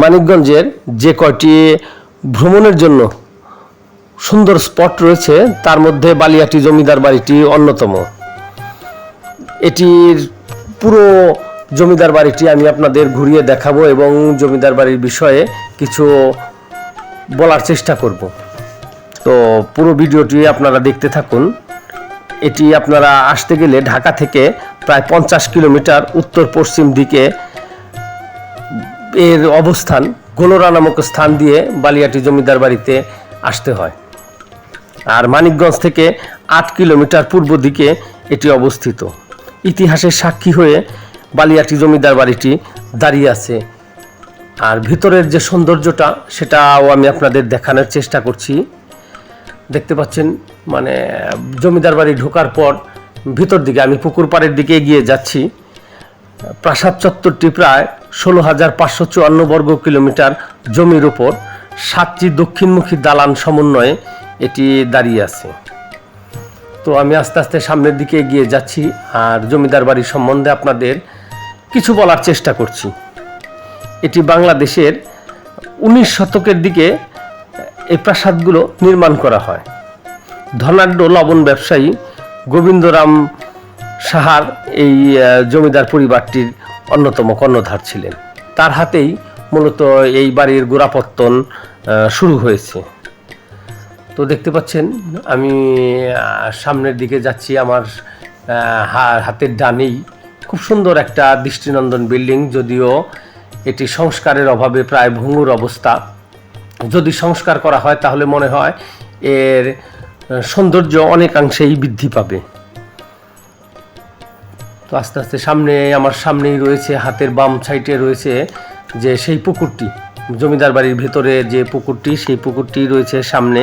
মানিকগঞ্জের যে কয়টি ভ্রমণের জন্য সুন্দর স্পট রয়েছে, তার মধ্যে বালিয়াটি জমিদার বাড়িটি অন্যতম। এটির পুরো জমিদার বাড়িটি আমি আপনাদের ঘুরিয়ে দেখাবো এবং জমিদার বাড়ির বিষয়ে কিছু বলার চেষ্টা করব। তো পুরো ভিডিওটি আপনারা দেখতে থাকুন। এটি আপনারা আসতে গেলে ঢাকা থেকে প্রায় পঞ্চাশ কিলোমিটার উত্তর পশ্চিম দিকে এর অবস্থান গোলরা নামক স্থান দিয়ে বালিয়াটি জমিদার বাড়িতে আসতে হয়। আর মানিকগঞ্জ থেকে আট কিলোমিটার পূর্ব দিকে এটি অবস্থিত। ইতিহাসের সাক্ষী হয়ে বালিয়াটি জমিদার বাড়িটি দাঁড়িয়ে আছে। আর ভিতরের যে সৌন্দর্যটা, সেটাও আমি আপনাদের দেখানোর চেষ্টা করছি। দেখতে পাচ্ছেন মানে জমিদার বাড়ি ঢোকার পর ভিতর দিকে, আমি পুকুর পাড়ের দিকে এগিয়ে যাচ্ছি। প্রাসাদ চত্বরটি প্রায় ষোলো হাজার পাঁচশো চুয়ান্ন বর্গ কিলোমিটার জমির উপর সাতটি দক্ষিণমুখী দালান সমন্বয়ে এটি দাঁড়িয়ে আছে। তো আমি আস্তে আস্তে সামনের দিকে এগিয়ে যাচ্ছি আর জমিদার বাড়ির সম্বন্ধে আপনাদের কিছু বলার চেষ্টা করছি। এটি বাংলাদেশের উনিশ শতকের দিকে এই প্রাসাদগুলো নির্মাণ করা হয়। ধনাঢ্য লবণ ব্যবসায়ী গোবিন্দরাম সাহার এই জমিদার পরিবারটির অন্যতম কর্ণধার ছিলেন। তার হাতেই মূলত এই বাড়ির গোড়াপত্তন শুরু হয়েছে। তো দেখতে পাচ্ছেন, আমি সামনের দিকে যাচ্ছি আমার হাতের ডানেই। খুব সুন্দর একটা দৃষ্টিনন্দন বিল্ডিং, যদিও এটি সংস্কারের অভাবে প্রায় ভঙ্গুর অবস্থা। যদি সংস্কার করা হয়, তাহলে মনে হয় এর সৌন্দর্য অনেকাংশেই বৃদ্ধি পাবে। তো আস্তে আস্তে সামনে, আমার সামনেই রয়েছে, হাতের বাম সাইডে রয়েছে যে সেই পুকুরটি, জমিদার বাড়ির ভেতরে যে পুকুরটি, সেই পুকুরটি রয়েছে সামনে।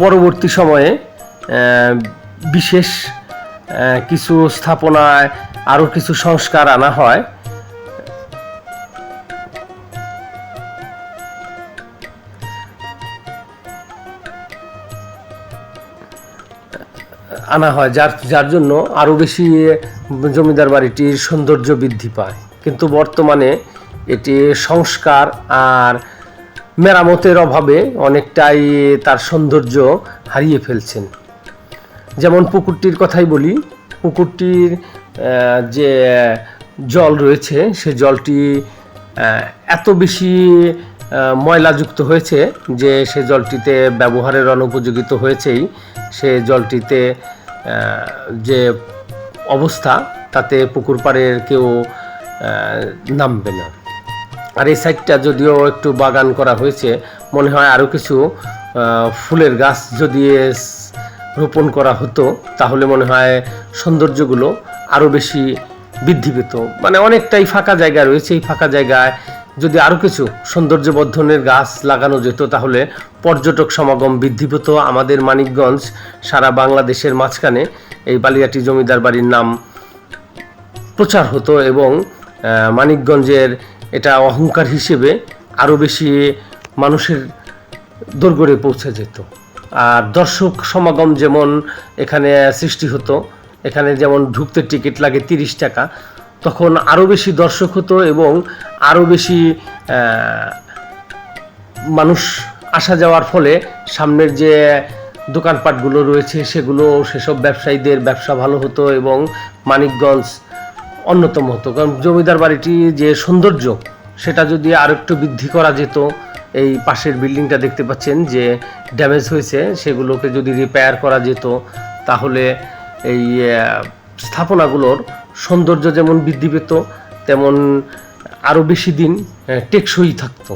পরবর্তী সময়ে বিশেষ কিছু স্থাপনায় আরও কিছু সংস্কার আনা হয়। আনা হয়, যার যার জন্য আরও বেশি জমিদার বাড়িটির সৌন্দর্য বৃদ্ধি পায়। কিন্তু বর্তমানে এটি সংস্কার আর মেরামতের অভাবে অনেকটাই তার সৌন্দর্য হারিয়ে ফেলছেন। যেমন পুকুরটির কথাই বলি, পুকুরটির যে জল রয়েছে, সে জলটি এত বেশি ময়লাযুক্ত হয়েছে যে সে জলটিতে ব্যবহারের অনুপযোগিত হয়েছেই। সে জলটিতে যে অবস্থা, তাতে পুকুর পাড়ের কেউ নামবে না। আর এই সাইডটা যদিও একটু বাগান করা হয়েছে, মনে হয় আরও কিছু ফুলের গাছ যদি রোপণ করা হতো, তাহলে মনে হয় সৌন্দর্যগুলো আরও বেশি বৃদ্ধি পেত। মানে অনেকটাই ফাঁকা জায়গা রয়েছে, এই ফাঁকা জায়গায় যদি আরও কিছু সৌন্দর্যবর্ধনের গাছ লাগানো যেত, তাহলে পর্যটক সমাগম বৃদ্ধি পেত। আমাদের মানিকগঞ্জ সারা বাংলাদেশের মাঝখানে এই বালিয়াটি জমিদার বাড়ির নাম প্রচার হতো এবং মানিকগঞ্জের এটা অহংকার হিসেবে আরও বেশি মানুষের দোরগোড়ে পৌঁছে যেত। আর দর্শক সমাগম যেমন এখানে সৃষ্টি হতো, এখানে যেমন ঢুকতে টিকিট লাগে তিরিশ টাকা তখন আরও বেশি দর্শক হতো এবং আরও বেশি মানুষ আসা যাওয়ার ফলে সামনের যে দোকানপাটগুলো রয়েছে সেগুলো, সেসব ব্যবসায়ীদের ব্যবসা ভালো হতো এবং মানিকগঞ্জ অন্যতম হতো। কারণ জমিদার বাড়িটি যে সৌন্দর্য, সেটা যদি আর একটু বৃদ্ধি করা যেত, এই পাশের বিল্ডিংটা দেখতে পাচ্ছেন যে ড্যামেজ হয়েছে, সেগুলোকে যদি রিপেয়ার করা যেত, তাহলে এই স্থাপনাগুলোর সৌন্দর্য যেমন বৃদ্ধি পেত, তেমন আরও বেশি দিন টেকসই থাকতো।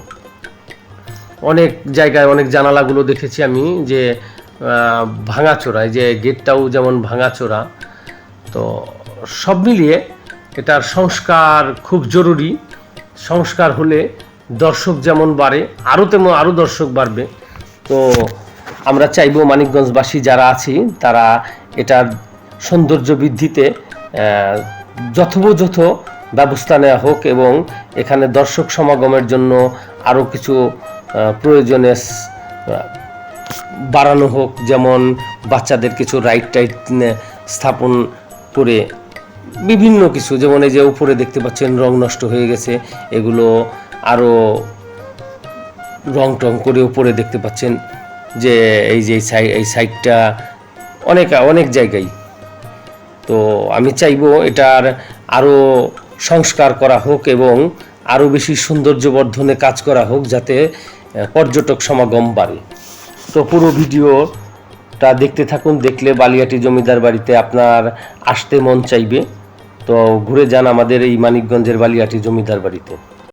অনেক জায়গায় অনেক জানালাগুলো দেখেছি আমি যে ভাঙাচোরায়, যে গেটটাও যেমন ভাঙাচোরা। তো সব মিলিয়ে এটার সংস্কার খুব জরুরি। সংস্কার হলে দর্শক যেমন বাড়ে আরও তেমন আরও দর্শক বাড়বে। তো আমরা চাইব মানিকগঞ্জবাসী যারা আছি, তারা এটার সৌন্দর্য বৃদ্ধিতে যথোপযথ ব্যবস্থা নেওয়া হোক এবং এখানে দর্শক সমাগমের জন্য আরও কিছু প্রয়োজনে বাড়ানো হোক, যেমন বাচ্চাদের কিছু রাইট টাইট স্থাপন করে বিভিন্ন কিছু, যেমন এই যে উপরে দেখতে পাচ্ছেন রং নষ্ট হয়ে গেছে, এগুলো আরও রং টং করে উপরে দেখতে পাচ্ছেন যে এই যে এই সাই, এই সাইডটা অনেক অনেক জায়গায় তো আমি চাইব এটার আরও সংস্কার করা হোক এবং আরও বেশি সৌন্দর্য বর্ধনে কাজ করা হোক যাতে পর্যটক সমাগম বাড়ে। তো পুরো ভিডিওটা দেখতে থাকুন, দেখলে বালিয়াটি জমিদার বাড়িতে আপনার আসতে মন চাইবে। তো ঘুরে যান আমাদের এই মানিকগঞ্জের বালিয়াটি জমিদার বাড়িতে।